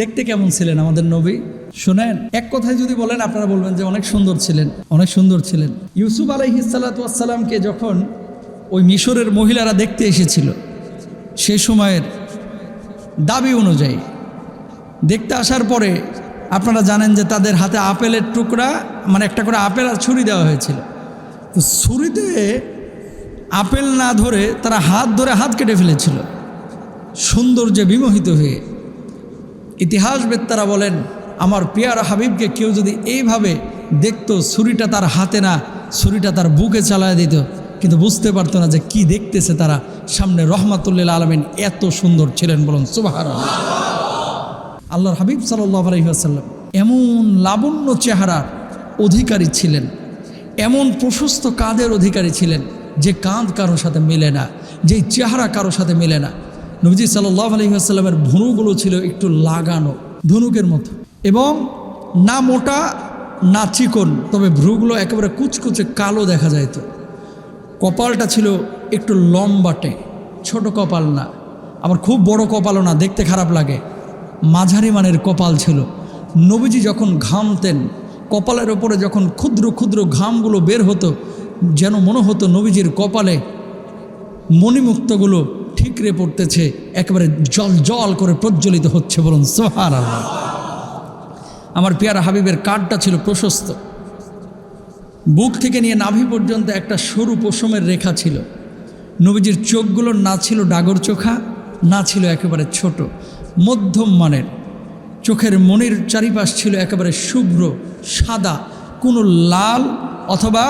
দেখতে কেমন ছিলেন আমাদের নবী? শুনেন, এক কথায় যদি বলেন, আপনারা বলবেন যে অনেক সুন্দর ছিলেন, অনেক সুন্দর ছিলেন। ইউসুফ আলাইহিসাল্লাতামকে যখন ওই মিশরের মহিলারা দেখতে এসেছিল, সে সময়ের দাবি অনুযায়ী, দেখতে আসার পরে আপনারা জানেন যে তাদের হাতে আপেলের টুকরা মানে একটা করে আপেল আর ছুরি দেওয়া হয়েছিল। তো ছুরিতে আপেল না ধরে তারা হাত ধরে হাত কেটে ফেলেছিল, সৌন্দর্যে বিমোহিত হয়ে। ইতিহাসবেত্তারা বলেন, আমার পেয়ারা হাবিবকে কেউ যদি এইভাবে দেখতো, ছুরিটা তার হাতে না, ছুরিটা তার বুকে চালায় দিত। কিন্তু বুঝতে পারতো না যে কি দেখতেছে তারা। সামনে রহমাতুল্লিল আলমিন এত সুন্দর ছিলেন বলুন সুবাহার আল্লাহর হাবিব সাল্লাহ আলহিহাসাল্লাম এমন লাবণ্য চেহারার অধিকারী ছিলেন। এমন প্রশস্ত কাঁধের অধিকারী ছিলেন যে কাঁধ কারোর সাথে মেলে না যেই চেহারা কারোর সাথে মেলে না। নবজি সাল্লাহ আলহিহাস্লামের ভুনুগুলো ছিল একটু লাগানো, ধনুকের মতো এবং না মোটা, না চিকন, তবে ভ্রুগুলো একেবারে কুচকুচে কালো দেখা যাইত। কপালটা ছিল একটু লম্বাটে ছোট কপাল না। আবার খুব বড় কপালও না, দেখতে খারাপ লাগে। মাঝারি মানের কপাল ছিল। নবীজি যখন ঘামতেন কপালের ওপরে যখন ক্ষুদ্র ক্ষুদ্র ঘামগুলো বের হতো, যেন মনে হতো নবীজির কপালে মণিমুক্তগুলো ঠিকরে পড়তেছে, একেবারে জল জল করে প্রজ্বলিত হচ্ছে বলুন সোহার আল্লাহ আমার পেয়ারা হাবিবের কাঠটা ছিল প্রশস্ত। বুক থেকে নিয়ে নাভি পর্যন্ত একটা সরু পশমের রেখা ছিল। নবীজির চোখগুলো না ছিল ডাগর চোখা, না ছিল একেবারে ছোট, মধ্যম মানের। চোখের মনির চারিপাশ ছিল একেবারে শুভ্র, সাদা, কোনো লাল অথবা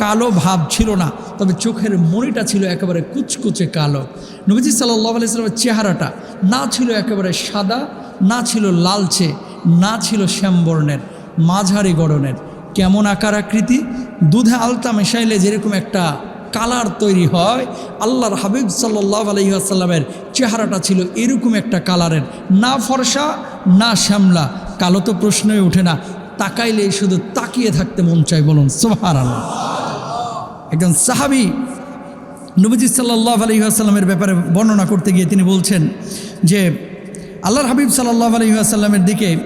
কালো ভাব ছিল না, তবে চোখের মনিটা ছিল একেবারে কুচকুচে কালো। নবীজি সাল্লাহ আলাইস্লামের চেহারাটা না ছিল একেবারে সাদা, না ছিল লালচে, না ছিল শ্যামবর্ণের, মাঝারি গড়নের। কেমন আকার আকৃতি? দুধে আলতা মেশাইলে যেরকম একটা কালার তৈরি হয়, আল্লাহর হাবিব সাল্লাহ আলহিহাসাল্লামের চেহারাটা ছিল এরকম একটা কালারের। না ফর্সা, না শ্যামলা, কালো তো প্রশ্নই ওঠে না তাকাইলে শুধু তাকিয়ে থাকতে মন চাই বলুন সোহার আল্লাহ একজন সাহাবি নবীজি সাল্লাহ আলহিহাসাল্লামের ব্যাপারে বর্ণনা করতে গিয়ে তিনি বলছেন যে, আল্লাহর হাবিব সাল্লাহ আলহিহাসাল্লামের দিকে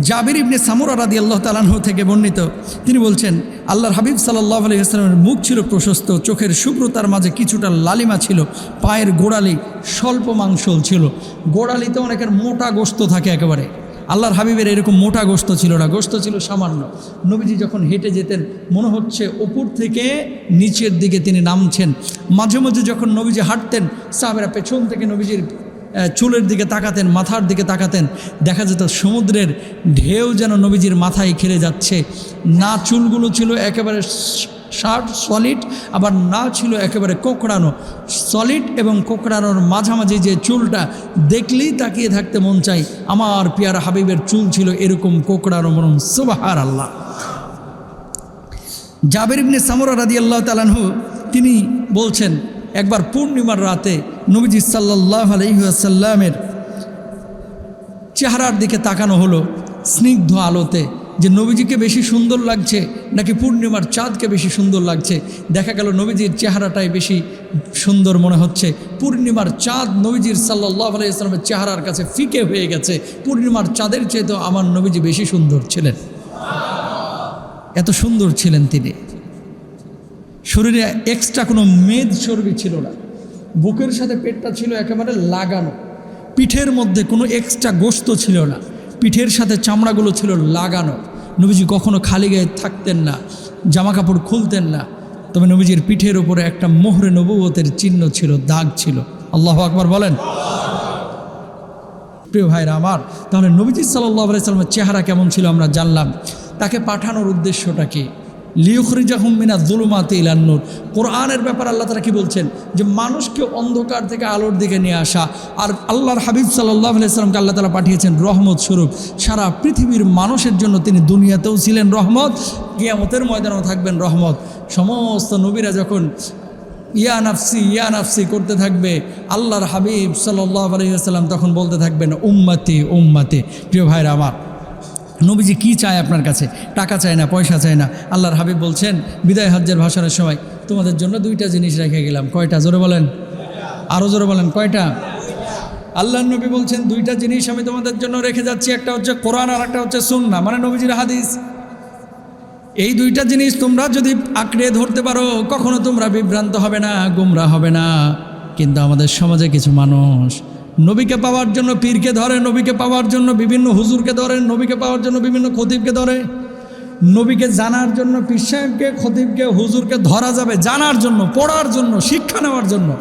জাবির ইবনে সামুরা রাদি আল্লাহ তালাহ থেকে বর্ণিত, তিনি বলছেন, আল্লাহর হাবিব সাল্লাহ আলহিহাস্লামের মুখ ছিল প্রশস্ত, চোখের শুভ্রতার মাঝে কিছুটা লালিমা ছিল, পায়ের গোড়ালি স্বল্প মাংসল ছিল। গোড়ালিতে অনেকের মোটা গোস্ত থাকে একেবারে। আল্লাহর হাবিবের এরকম মোটা গোস্ত ছিল না, গোস্ত ছিল সামান্য। নবীজি যখন হেঁটে যেতেন, মনে হচ্ছে ওপর থেকে নিচের দিকে তিনি নামছেন। মাঝে মাঝে যখন নবীজি হাঁটতেন, সাহাবেরা পেছন থেকে নবীজির চুলের দিকে তাকাতেন, মাথার দিকে তাকাতেন। দেখা যেত সমুদ্রের ঢেউ যেন নবীজির মাথায় খেলে যাচ্ছে। না চুলগুলো ছিল একেবারে শার্ট সলিড আবার না ছিল একেবারে কোকড়ানো। সলিড এবং কোকড়ানোর মাঝামাঝি যে চুলটা, দেখলেই তাকিয়ে থাকতে মন চাই, আমার পিয়ার হাবিবের চুল ছিল এরকম কোকড়ানো মরম সুবাহার আল্লাহ জাবের ইবনে সামরা রাদি আল্লাহ তালানহু তিনি বলছেন, একবার পূর্ণিমার রাতে নবীজি সাল্লাহ আলহিহাসাল্লামের চেহারার দিকে তাকানো হলো স্নিগ্ধ আলোতে। যে নবীজিকে বেশি সুন্দর লাগছে নাকি পূর্ণিমার চাঁদকে বেশি সুন্দর লাগছে? দেখা গেল নবীজির চেহারাটাই বেশি সুন্দর মনে হচ্ছে। পূর্ণিমার চাঁদ নবীজির সাল্লাহ আলাইসলামের চেহারার কাছে ফিকে হয়ে গেছে। পূর্ণিমার চাঁদের চেয়ে তো আমার নবীজি বেশি সুন্দর ছিলেন। এত সুন্দর ছিলেন তিনি। শরীরে এক্সট্রা কোনো মেদ চর্বি ছিল না। বুকের সাথে পেটটা ছিল একেবারে লাগানো। পিঠের মধ্যে কোনো এক্সট্রা গোস্ত ছিল না। পিঠের সাথে চামড়াগুলো ছিল লাগানো। নবীজি কখনো খালি গায়ে থাকতেন না জামা কাপড় খুলতেন না। তবে নবীজির পিঠের উপরে একটা মোহরে নবুয়তের চিহ্ন ছিল, দাগ ছিল। আল্লাহ আকবার বলেন। প্রিয় ভাইরা আমার, তাহলে নবীজি সাল্লাহ আলাইসাল্লামের চেহারা কেমন ছিল আমরা জানলাম। তাকে পাঠানোর উদ্দেশ্যটা কি? লিউখরিজাহমিনা জুলুমাতে ইলান্নুর কোরআনের ব্যাপার আল্লাহ তারা কি বলছেন? যে মানুষকে অন্ধকার থেকে আলোর দিকে নিয়ে আসা। আর আল্লাহর হাবিব সাল্লাহ আলাইসালামকে আল্লাহ তালা পাঠিয়েছেন রহমত স্বরূপ। সারা পৃথিবীর মানুষের জন্য তিনি দুনিয়াতেও ছিলেন রহমত গিয়ামতের ময়দানেও থাকবেন রহমত। সমস্ত নবীরা যখন ইয়া নাফসি ইয়া নাফসি করতে থাকবে, আল্লাহর হাবিব সাল্লাহ আলহিহাস্লাম তখন বলতে থাকবেন, উম্মাতি উম্মাতি। প্রিয় ভাইরা আমার নবীজি কি চায় আপনার কাছে? টাকা চায় না, পয়সা চায় না। আল্লাহর হাবিব বলছেন, বিদায় হজ্জের ভাষণের সময়, তোমাদের জন্য দুইটা জিনিস রেখে গেলাম। কয়টা? জোরে বলেন। আরও জোরে বলেন, কয়টা? আল্লাহ নবী বলছেন, দুইটা জিনিস আমি তোমাদের জন্য রেখে যাচ্ছি। একটা হচ্ছে কোরআন আর একটা হচ্ছে সুন্না মানে নবীজির হাদিস। এই দুইটা জিনিস তোমরা যদি আঁকড়ে ধরতে পারো, কখনো তোমরা বিভ্রান্ত হবে না, গুমরা হবে না। কিন্তু আমাদের সমাজে কিছু মানুষ নবীকে পাওয়ার জন্য পীরকে ধরে, নবীকে পাওয়ার জন্য বিভিন্ন হুজুরকে ধরে, নবীকে পাওয়ার জন্য বিভিন্ন খতিবকে ধরে। নবীকে জানার জন্য, পীর সাহেবকে, খতিবকে, হুজুরকে ধরা যাবে জানার জন্য, পড়ার জন্য, শিক্ষা নেওয়ার জন্য।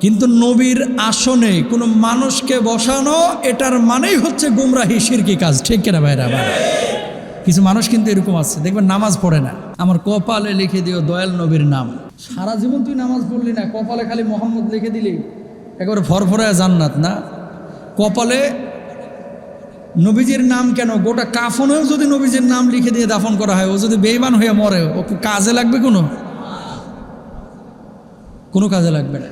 কিন্তু নবীর আসনে কোনো মানুষকে বসানো, এটার মানেই হচ্ছে গুমরাহি শিরকি কাজ। ঠিক কিনা ভাইরা? ভাই কিছু মানুষ কিন্তু এরকম আছে। দেখবেন নামাজ পড়ে না। আমার কপালে লিখে দিও, দয়াল নবীর নাম। সারা জীবন তুই নামাজ পড়লি না, কপালে খালি মোহাম্মদ লিখে দিলি। একেবারে ভরভরায় জান্নাত, না? কপালে নবীজির নাম কেন? গোটা কাফনেও যদি নবীজির নাম লিখে দিয়ে দাফন করা হয়, ও যদি বেইমান হয়ে মরে, ও কাজে লাগবে কোনো? কোনো কাজে লাগবে না।